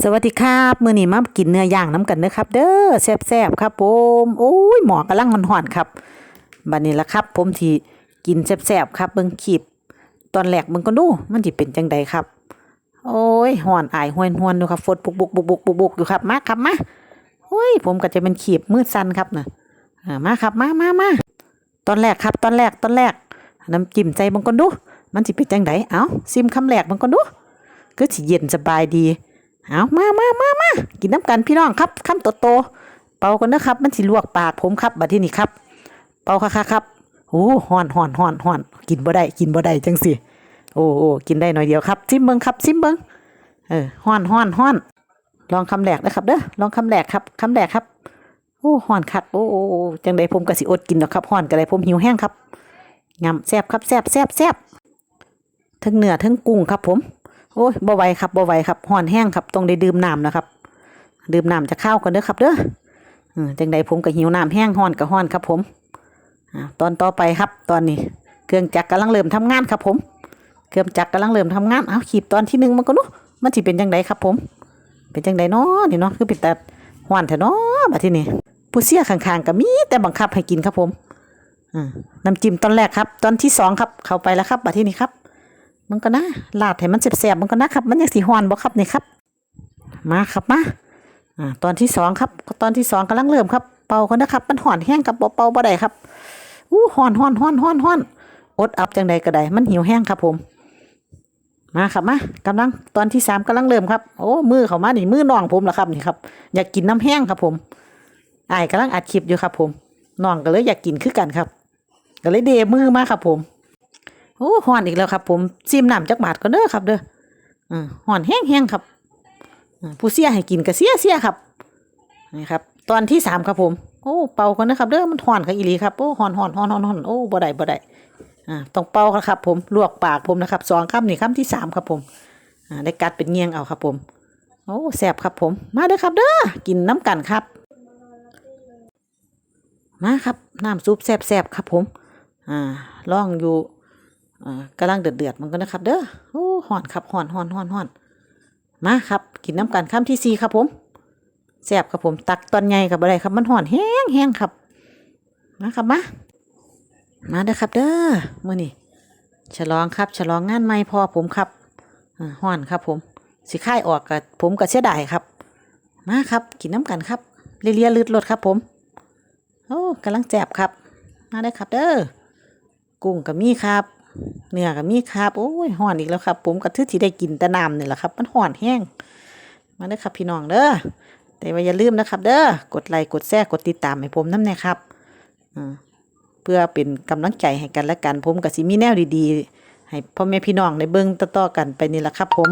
สวัสดีครับมื้อนี้มากินเนื้อย่างน้ำกันเด้อครับ เด้อแซ่บๆครับผมโอ้ยหมอกำลังร้อนๆครับบัดนี้ละครับผมที่กินแซ่บๆครับเบิ่งคลิปตอนแรกมึงก็ดูมันสิเป็นจังใดครับ โอ้ยร้อนอายห้วนๆอยู่ครับฝนปุกบุกบุกบุกบุกบุกอยู่ครับมาครับมาโอ้ยผมก็จะเป็นขีบมืดสั่นครับนะมาครับมามามาตอนแรกครับตอนแรกตอนแรกน้ำจิ้มใจมึงก็ดู มันสิเป็นจังใดเอ้าซิมคำแรกมึงก็ดูก็สิเย็นสบายดี เอามามามามากินน้ำกันพี่น้องครับคำโตโตเป่ากันนะครับ มันสิลวกปากผมครับบัดที่นี่ครับ เป่าค่ะครับโอ้ห่อนห่อนห่อนห่อนกินบ่ได้กินบ่ได้จังสิโอ้โอ้กินได้หน่อยเดียวครับซิมเบิงครับซิมเบิงเออห่อนห่อนห่อนลองคำแรกนะครับเด้อลองคำแรกครับคำแรกครับโอ้ห่อนคักโอ้โอ้จังใดผมก็สิอดกินดอกครับห่อนก็ไดผมหิวแห้งครับงำแซบครับแซบแซบแซบทั้งเนื้อทั้งกุ้งครับผม โอ้ยบ่ไหวครับบ่ไหวครับห่อนแห้งครับต้องได้ดื่มน้ำนะครับ ดื่มน้ำจะเข้าวกันเด้อครับเด้อจังใดผมก็หิวน้ำแห้งห่อนก็ห่อนครับผมตอนต่อไปครับตอนนี้ เครื่องจักรกำลังเริ่มทำงานครับ ผม เครื่องจักรกำลังเริ่มทำงานเอาขีบตอนที่หนึ่งมันก็นู้มันสิเป็นจังใดครับ ผม เป็นจังใดเนาะนี่เนาะคือเป็นแต่ห่อนแท้เนาะบัดที่นี้ผู้เสียข้างๆก็มีแต่บังคับให้กินครับผมน้ำจิ้มตอนแรกครับ ตอนที่สองครับ เข้าไปแล้วครับบัดที่นี้ครับ มันก็นะลาดให้มันแสบๆมันก็นะครับ มันยังสีหอนบ่ครับนี่ครับ มาครับมาอ่าตอนที่สองครับ ตอนที่สองกำลังเริ่มครับ เป่ากันนะครับ มันหอนแห้งกับบ่เป่าบ่ได้ครับอู้หอนหอนหอนหอนหอนอดอับจังใดก็ได้มันหิวแห้งครับผม มาครับมากำลังตอนที่สามกำลังเริ่มครับ โอ้มือเขามานี่มือน้องผมละครับนี่ครับ อยากกินน้ำแห้งครับผมไอายกำลังอัดคลิปอยู่ครับผมน้องก็เลยอยากกินคือกันครับก็เลยเดมือมาครับผม โอ้ห่อนอีกแล้วครับผมซิมน้ำจักบาทก็เด้อครับเด้ออืมห่อนแห้งๆครับผู้เสียให้กินก็เสียเสียครับนี่ครับ ตอนที่สามครับผม โอ้เป่ากันนะครับเด้อมันห่อนกับอีลีครับโอ้ห่อนห่อนห่อนห่อนห่อนโอ้บ่ได้บ่ได้อ่าต้องเป่าครับ ผมลวกปากผมนะครับสองคำนี่คำที่สามครับผมอ่าได้กัดเป็นเงียงเอาครับผมโอ้แสบครับผม มาเด้อครับเด้อกินน้ำกันครับ มาครับน้ำซุปแซ่บๆครับผม อ่าล่องอยู่ อ่ากำลังเดือดเดือดมันก็นะครับ เด้อโอ้ห่อนครับห่อนห่อนห่อนห่อนมาครับ กินน้ำกันข้ามที่สี่ครับผมแซ่บครับผมตักตอนใหญ่กับอะไรครับ มันห่อนแห้งแห้งครับมาครับมามาเด้อครับ เด้อมื่อนี้ฉลองครับ ฉลองงานใหม่พอผมครับอห่อนครับ ผม สิค่ายออกกับผมกับเสียดายครับ มาครับ กินน้ำกันครับเลียลืดรดครับ ผมโอ้กำลังแจบครับ มาได้ครับ เด้อกุ้งกับมีครับ เนื้อกับมีครับโอ้ยห่อนอีกแล้วครับ ผมกระทือที่ได้กินแต่น้ำนี่แหละครับ มันห่อนแห้งมาเด้อครับพี่น้องเด้อแต่ว่าอย่าลืมนะครับ เด้อกดไลค์กดแชร์กดติดตามให้ผมน้ำแน่ครับอเพื่อเป็นกำลังใจให้กันและกันผมกับสิมีแนวดีๆ ให้พ่อแม่พี่น้องในเบิ้งต่อๆกันไปนี่แหละครับ ผม